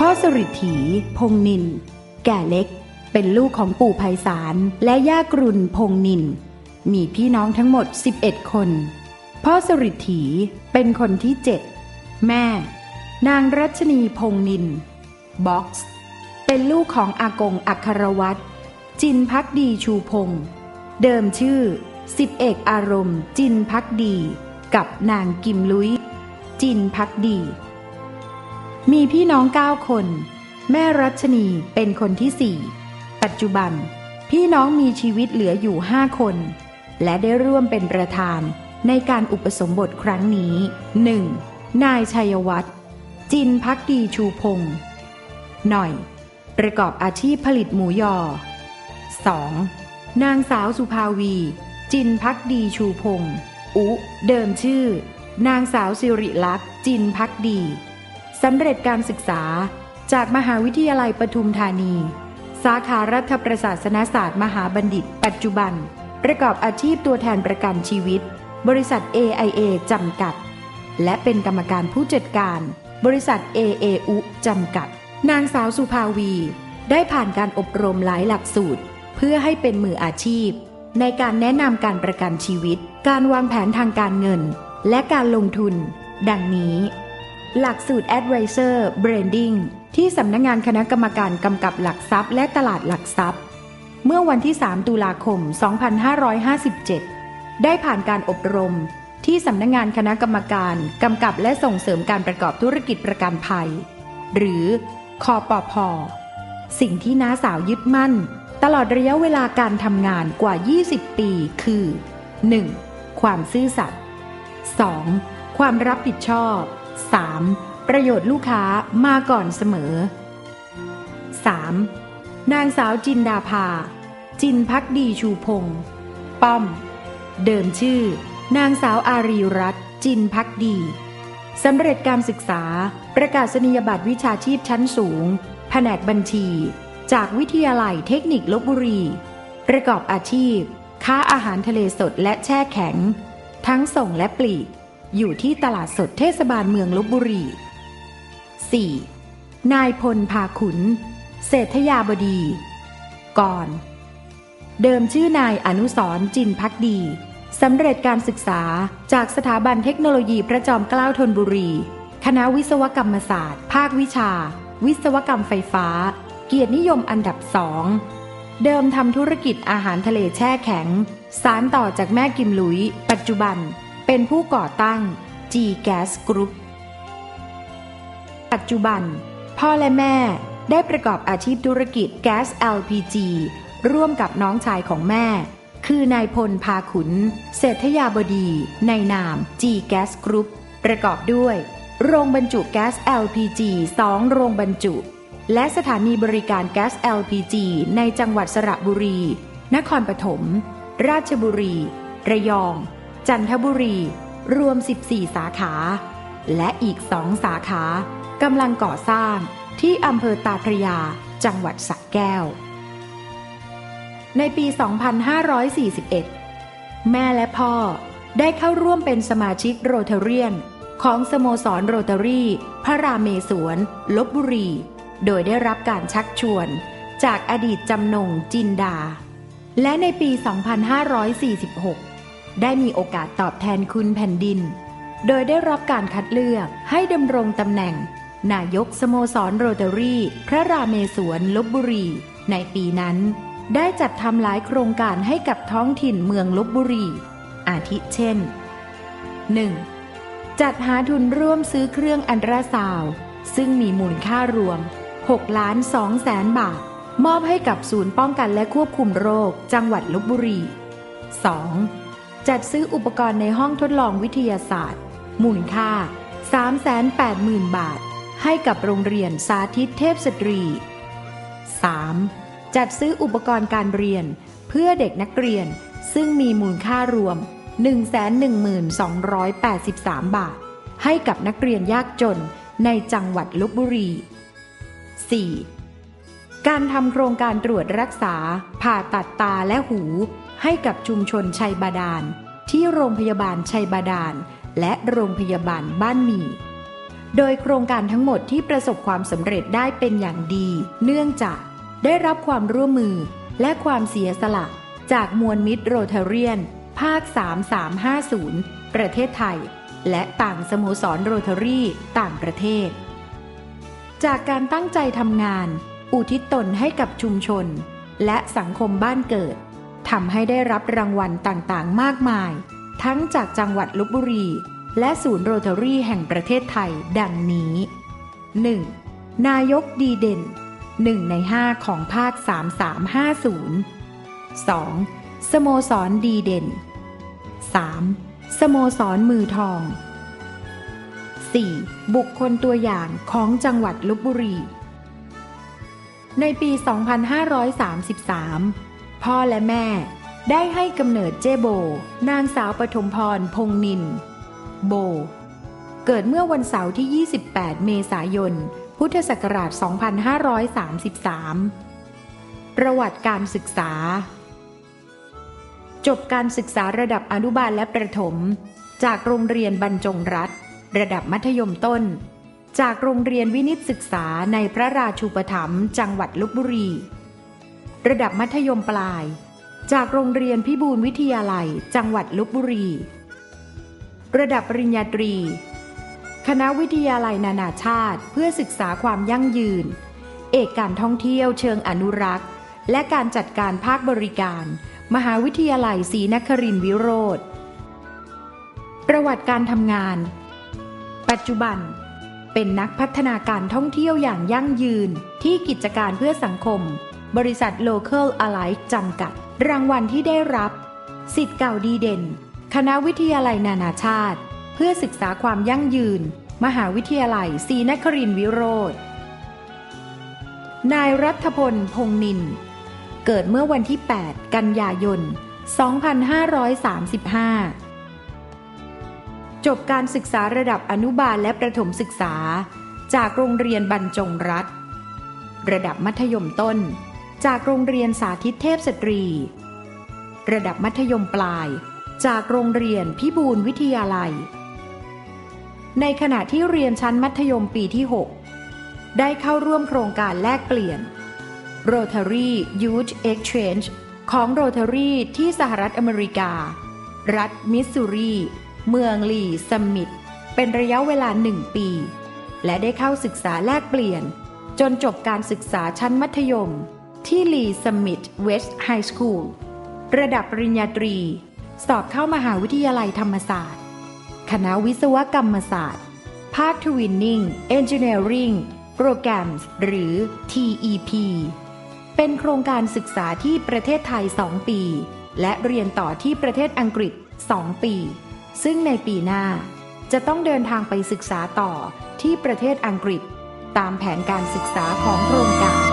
พ่อสริถี พงนิน แก่เล็ก เป็นลูกของปู่ไพศาลและย่ากรุณพงนิน มีพี่น้องทั้งหมด 11 คน พ่อสริถีเป็นคนที่เจ็ดแม่ นางรัชนีพงนิน บ็อกซ์ เป็นลูกของอากงอัครวัตรจินพักดีชูพงศ์เดิมชื่อสิบเอกอารมณ์ จินพักดี กับนางกิมลุย จินพักดี มีพี่น้องเก้าคน แม่รัชนีเป็นคนที่สี่ปัจจุบัน พี่น้องมีชีวิตเหลืออยู่ห้าคน และได้ร่วมเป็นประธานในการอุปสมบทครั้งนี้ 1. นายชัยวัฒน์จินพักดีชูพงศ์หน่อย ประกอบอาชีพผลิตหมูยอ 2. นางสาวสุภาวี จินพักดีชูพงศ์อุ เดิมชื่อ นางสาวสิริลักษณ์จินพักดี สำเร็จการศึกษาจากมหาวิทยาลัยปทุมธานี สาขารัฐประศาสนศาสตร์มหาบัณฑิต ปัจจุบัน ประกอบอาชีพตัวแทนประกันชีวิต บริษัท AIA จำกัด และเป็นกรรมการผู้จัดการ บริษัท AAU จำกัด นางสาวสุภาวี ได้ผ่านการอบรมหลายหลักสูตร เพื่อให้เป็นมืออาชีพ ในการแนะนำการประกันชีวิต การวางแผนทางการเงิน และการลงทุน ดังนี้ หลักสูตร Advisor Branding ที่สำนักงงานคณะกรรมการกำกับหลักทรัพย์ และตลาดหลักทรัพย์ เมื่อวันที่ 3 ตุลาคม 2557 ได้ผ่านการอบรมที่สำนักงงานคณะกรรมการกำกับและส่งเสริมการประกอบธุรกิจประกันภัย หรือคอปพอสิ่งที่น้าสาวยึดมั่น ตลอดระยะเวลาการทำงานกว่า 20 ปี คือ 1. ความซื่อสัตย์ 2. ความรับผิดชอบ 3. ประโยชน์ลูกค้ามาก่อนเสมอ 3. นางสาวจินดาภา จินพักดีชูพงศ์ป้อม เดิมชื่อ นางสาวอารีรัตนจินพักดีสำเร็จการศึกษา ประกาศนียบัตรวิชาชีพชั้นสูง แผนกบัญชี จากวิทยาลัยเทคนิคลบบุรี ประกอบอาชีพ ค้าอาหารทะเลสดและแช่แข็ง ทั้งส่งและปลีก อยู่ที่ตลาดสดเทศบาลเมืองลบบุรี 4. นายพลพาขุน เศรษฐยาบดี ก่อน เดิมชื่อนายอนุสรจินพักดีสำเร็จการศึกษาจากสถาบันเทคโนโลยีพระจอมเกล้าธนบุรี คณะวิศวกรรมศาสตร์ ภาควิชา วิศวกรรมไฟฟ้า เกียรตินิยมอันดับสอง เดิมทำธุรกิจอาหารทะเลแช่แข็ง สารต่อจากแม่กิมหลุย ปัจจุบัน เป็นผู้ก่อตั้ง G Gas Group ปัจจุบัน พ่อและแม่ได้ประกอบอาชีพธุรกิจแก๊ส LPG ร่วมกับน้องชายของแม่ คือนายพลพาขุน เศรษฐยาบดี ในนาม G Gas Group ประกอบด้วย โรงบรรจุแก๊ส LPG 2 โรงบรรจุ และสถานีบริการแก๊ส LPG ในจังหวัดสระบุรี นครปฐม ราชบุรี ระยอง จันทบุรี รวม 14 สาขา และอีกสองสาขากำลังก่อสร้างที่อำเภอตาพระยา จังหวัดสระแก้ว ในปี 2541 แม่และพ่อได้เข้าร่วมเป็นสมาชิกโรเทเรียน ของสโมสรโรตารีพระรามเมศวรลบบุรี โดยได้รับการชักชวนจากอดีตจำนงจินดา และในปี 2546 ได้มีโอกาสตอบแทนคุณแผ่นดิน โดยได้รับการคัดเลือกให้ดำรงตำแหน่ง นายกสโมสรโรตารีพระรามเมศวรลบบุรี ในปีนั้น ได้จัดทำหลายโครงการให้กับท้องถิ่นเมืองลบบุรี อาทิเช่น 1. จัดหาทุนร่วมซื้อเครื่องอันตราซาวซึ่งมีมูลค่ารวม6ล้าน2แสนบาท มอบให้กับศูนย์ป้องกันและควบคุมโรค จังหวัดลบบุรี 2. จัดซื้ออุปกรณ์ในห้องทดลองวิทยาศาสตร์ มูลค่า 380,000 บาท ให้กับโรงเรียนสาธิตเทพสตรี 3. จัดซื้ออุปกรณ์การเรียน เพื่อเด็กนักเรียน ซึ่งมีมูลค่ารวม 112,83 บาท ให้กับนักเรียนยากจนในจังหวัดลบบุรี 4. การทำโครงการตรวจรักษา ผ่าตัดตาและหู ให้กับชุมชนชัยบาดาล ที่โรงพยาบาลชัยบาดาล และโรงพยาบาลบ้านหมี่โดยโครงการทั้งหมดที่ประสบความสำเร็จได้เป็นอย่างดี เนื่องจากได้รับความร่วมมือและความเสียสละ จากมวลมิตรโรเทเรียน ภาค 3350 ประเทศไทย และต่างสโมสรโรเทอรี่ต่างประเทศ จากการตั้งใจทำงาน อุทิศตนให้กับชุมชน และสังคมบ้านเกิด ทำให้ได้รับรางวัลต่างๆ มากมาย ทั้งจากจังหวัดลบบุรี และศูนย์โรเทอรี่แห่งประเทศไทยดังนี้ 1. นายกดีเด่น 1 ใน 5 ของภาค 3350 2. สโมสรดีเด่น 3. สโมสรมือทอง 4. บุคคลตัวอย่างของจังหวัดลบบุรี ในปี 2533 พ่อและแม่ ได้ให้กำเนิดเจโบ นางสาวปฐมพรพงนิน โบ เกิดเมื่อวันเสาร์ที่ 28 เมษายน พุทธศักราช 2533 ประวัติการศึกษา จบการศึกษาระดับอนุบาลและประถม จากโรงเรียนบรรจงรัฐ ระดับมัธยมต้น จากโรงเรียนวินิตศึกษาในพระราชูปถัมภ์จังหวัดลบบุรี ระดับมัธยมปลาย จากโรงเรียนพิบูลวิทยาลัย จังหวัดลบบุรี ระดับปริญญาตรี คณะวิทยาลัยนานาชาติเพื่อศึกษาความยั่งยืน เอกการท่องเที่ยวเชิงอนุรักษ์ และการจัดการภาคบริการ มหาวิทยาลัยศรีนครินทรวิโรธประวัติการทำงาน ปัจจุบันเป็นนักพัฒนาการท่องเที่ยวอย่างยั่งยืนที่กิจการเพื่อสังคม บริษัท Local Alike จำกัด รางวัลที่ได้รับ สิทธิ์เก่าดีเด่น คณะวิทยาลัยนานาชาติ เพื่อศึกษาความยั่งยืน มหาวิทยาลัยศรีนครินทรวิโรธนายรัฐพล พงนิน เกิดเมื่อวันที่ 8 กันยายน 2535 จบการศึกษาระดับอนุบาลและประถมศึกษา จากโรงเรียนบรรจงรัฐ ระดับมัธยมต้น จากโรงเรียนสาธิตเทพสตรี ระดับมัธยมปลาย จากโรงเรียนพิบูลวิทยาลัย ในขณะที่เรียนชั้นมัธยมปีที่ 6 ได้เข้าร่วมโครงการแลกเปลี่ยน Rotary Youth Exchange ของ Rotary ที่สหรัฐอเมริกา รัฐมิสซูรี เมืองลีซัมมิตเป็นระยะเวลาหนึ่งปี และได้เข้าศึกษาแลกเปลี่ยน จนจบการศึกษาชั้นมัธยม ที่ลีซัมมิตเวสต์ไฮสคูลระดับปริญญาตรี สอบเข้ามหาวิทยาลัยธรรมศาสตร์ คณะวิศวกรรมศาสตร์ ภาคทวินนิ่ง Engineering Programs หรือ TEP เป็นโครงการศึกษาที่ประเทศไทย 2 ปี และเรียนต่อที่ประเทศอังกฤษ 2 ปี ซึ่งในปีหน้า จะต้องเดินทางไปศึกษาต่อที่ประเทศอังกฤษ ตามแผนการศึกษาของโครงการ